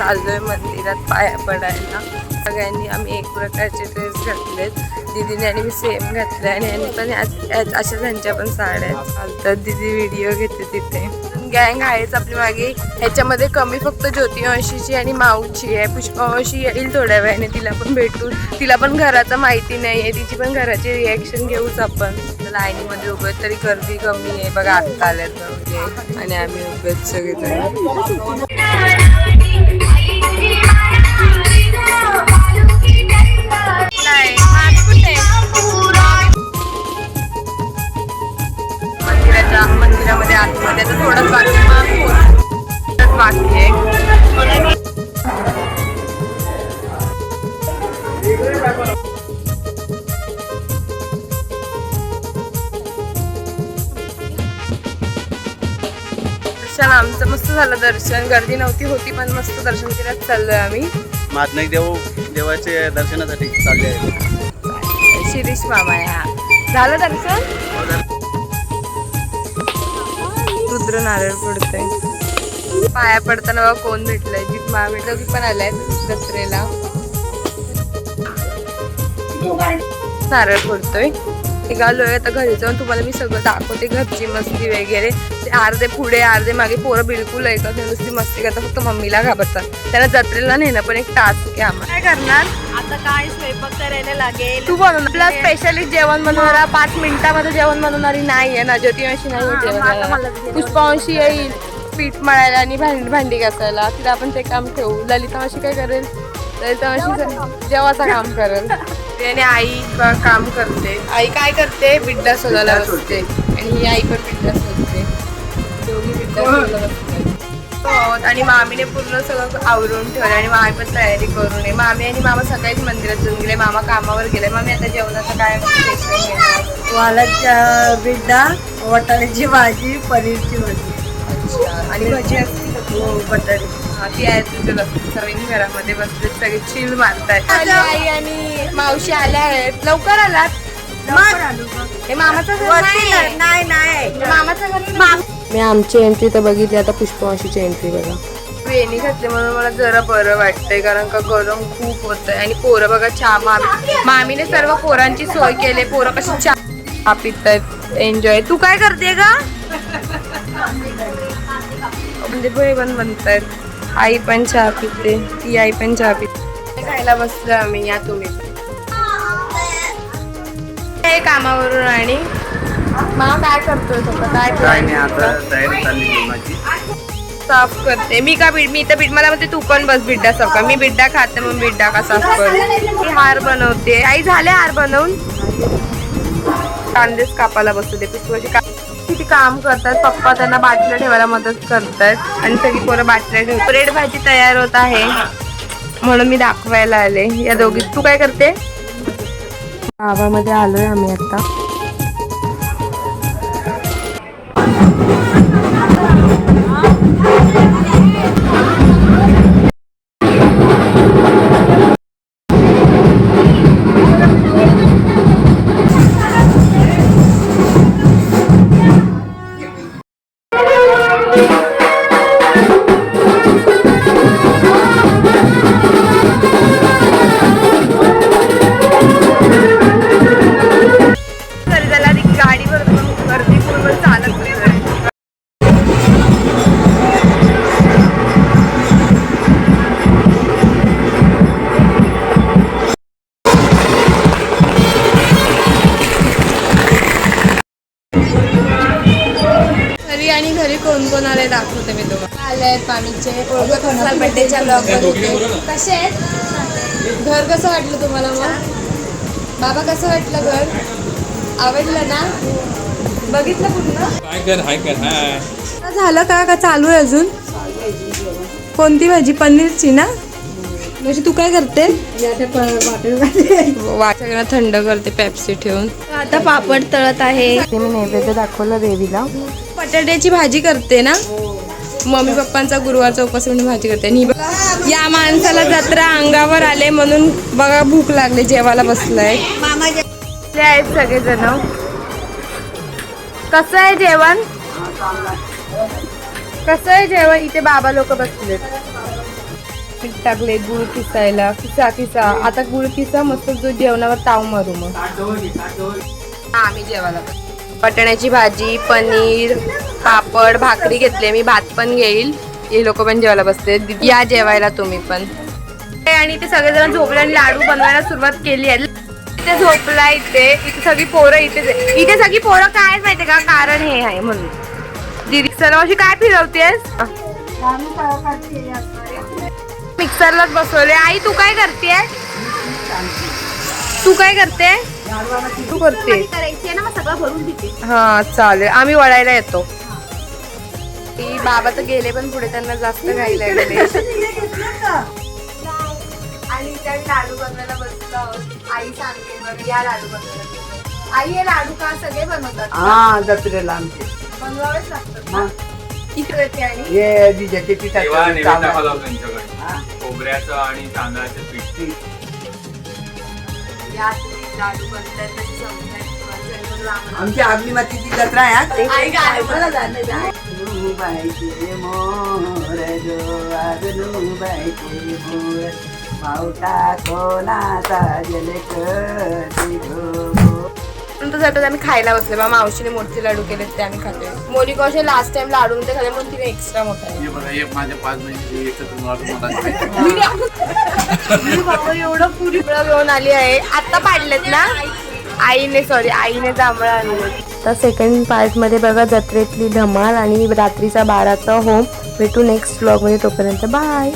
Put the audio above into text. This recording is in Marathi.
मंदिरात पाया पडायला. सगळ्यांनी आम्ही एक प्रकारचे ड्रेस घातलेत. दीदीने आणि मी सेम घातले आणि यांनी पण अशा त्यांच्या पण साड्या आहेत. चालतात दीदी व्हिडिओ घेते तिथे. गँग आहेच आपली मागे. ह्याच्यामध्ये कमी फक्त ज्योतिवंशीची आणि माऊची आहे. पुष्पावंशी येईल थोड्या वेळाने. तिला पण भेटून. तिला पण घराचा माहिती नाही आहे तिची पण घराची रिॲक्शन घेऊच आपण. लाईनीमध्ये उभे तरी गर्दी कमी आहे. बघा आत्ता आल्यात म्हणजे. आणि आम्ही उभेच सगळेजण. आमचं मस्त झालं दर्शन. गर्दी नव्हती होती पण मस्त दर्शन करत चाललोय आम्ही. मादनाई देव देवाचे दर्शनासाठी चालले आहे शिरीष मामा आहे हा झालं दर्शन? रुद्र नारळ पडतंय पाया पडताना बघा कोण भेटलंय. जित मामी दोघी पण आल्यात जत्रेला. नारळ पडतोय निघालोय आता घरी जाऊन तुम्हाला मी सगळं दाखवते घरची मस्ती वगैरे. ते अर्धे पुढे अर्धे मागे पोरं बिलकुल ऐकत नाही नुसती मस्ती करतात फक्त मम्मीला घाबरतात. त्यांना जत्रेला नेणं पण एक टास्क आहे आम्हाला. काय करणार? आता काय स्वयंपाक करायला लागेल. तू बनवून आपला स्पेशली जेवण बनवणारा पाच मिनिटामध्ये जेवण बनवणारी नाही आहे ना ज्योतिवंशी नाही आहे जेवण. पुष्पावंशी येईल पीठ मळायला आणि भांडी भांडी घासायला. तिला आपण ते काम ठेवू. ललिता मावशी काय करेल? ललिता मावशी जेवाचं काम करेल. आणि आई काम करते. आई काय करते? बिड्डा शोधायला बसते. आणि ही आई पण बिड्डा शोधते. दोघी बिड्डा शोधायला बसतात. हो, आणि मामीने पूर्ण सगळं आवरून ठेवलं आणि मामी पण तयारी करून आहे. मामी आणि मामा सकाळीच मंदिरात जाऊन गेले. मामा कामावर गेले. मामी आता जेवणाचं काय वालाच्या बिड्डा वाटाण्याची भाजी पनीरची भाजी. आणि भजी असते? हो बटाटे हा, ती आहे तुझं लग्न सगळी घरामध्ये बसले सगळे चिल मारतायत. आई आणि मावशी आल्या आहेत. लवकर आलात? हे मामाचं घर. नाही नाही मामाचं घर नाही. मी आमची एंट्री तर बघितली आता पुष्पवाशीची एंट्री बघा. वेणी घातली म्हणून मला जरा बरं वाटतंय कारण का गरम खूप होतंय. आणि पोरं बघा चहा मामी मामीने सर्व पोरांची सोय केली पोरं कशी चहा पित आहेत एन्जॉय तू काय करते का म्हणजे पण बनतायत. आई पण चहा पिते ती आई पण चहा पिते. खायला बसलो आम्ही या तुम्ही. कामावरून आणि मा काय करतोय स्वतः काय साफ करते. मी का बीड मी तर मला म्हणते तू पण बस बिड्डा साफ कर मी बिड्डा खाते मग बिड्डा का साफ कर. मी हार बनवते. आई झाले हार बनवून? कांदेच कापायला बसू दे. पुष्पाची का किती काम करतात पप्पा त्यांना बाटल्या ठेवायला मदत करतात. आणि सगळी पोरं बाटल्या ठेव ब्रेड भाजी तयार होत आहे. म्हणून मी दाखवायला आले. या दोघी तू काय करते? गावामध्ये आलोय आम्ही आता. घरी आणि घरी कोण कोण आले दाखवते मी तुम्हाला. आले आहेत पाणीचे ओळखत असाल बड्डेच्या ब्लॉग कसे आहेत? घर कसं वाटलं तुम्हाला मग? बाबा कसं वाटलं घर? आवडलं ना? बघितलं पूर्ण? हाय कर हाय कर हाय. झालं का? का चालू आहे अजून? कोणती भाजी? पनीरची ना? म्हणजे तू काय करते? सगळं थंड करते पेप्सी ठेवून. आता पापड तळत आहे. मी नैवेद्य दाखवलं देवीला. बटाट्याची भाजी करते ना? मम्मी पप्पांचा गुरुवारचा उपास म्हणून भाजी करते. आणि बघ- या माणसाला जत्रा अंगावर आले म्हणून बघा भूक लागली जेवायला बसलाय. आहेत सगळेजण. कसं आहे जेवण? कसं आहे जेवण? इथे बाबा लोक बसलेत. पीठ टाकले गुळ किसायला किसा किसा. आता गुळ किसा मस्त जो जेवणावर ताव मारू मग. हा आम्ही जेवायला पटण्याची भाजी पनीर पापड भाकरी घेतले मी भात पण घेईल. हे लोक पण जेवायला बसते या जेवायला तुम्ही पण. आणि ते सगळेजण झोपले आणि लाडू बनवायला सुरुवात केली आहे. इथे झोपला इथे. इथे सगळी पोरं इथे इथे सगळी पोरं काय माहितीये का? कारण हे आहे म्हणून. दिदी अशी काय फिरवतेस? मिक्सरलाच बसवले आई तू काय करते तू काय करते तू करते हा चालेल. आम्ही वळायला येतो. बाबा तर गेले पण पुढे त्यांना जास्त घाई लागले. आणि त्या लाडू बनवायला बसलो. आई सांगते बरं या लाडू बनवायला. आई हे लाडू का? सगळे बनवतात. हा जत्रेला आमचे. बनवावेच लागतात येते आणि हे बीजेपी तेव्हा पिठाचं नैवेद्य खोबऱ्याचं आणि तांदळाचं पीठ. या तुम्ही लाडू बनतात तशी समजायचं आमची अग्निमातीची जत्रा आहे हा. आई मोर जो मावटा कोणाचा जलकती गो नंतर जातात आम्ही खायला बसले बा मावशीने मोठे लाडू केले ते आम्ही खातोय. मोनी कसे लास्ट टाइम लाडू नव्हते खाल्ले म्हणून तिने एक्स्ट्रा मोठा बघा माझ्या पाच महिने एकत्र मला बाबा एवढं पुरी घेऊन आली आहे. आता पाडलेत ना? आईने सॉरी आईने जांभळं आणले तर सेकंड पार्टमध्ये बघा जत्रेतली धमाल आणि रात्रीचा बाराचा होम भेटू नेक्स्ट ब्लॉगमध्ये तोपर्यंत बाय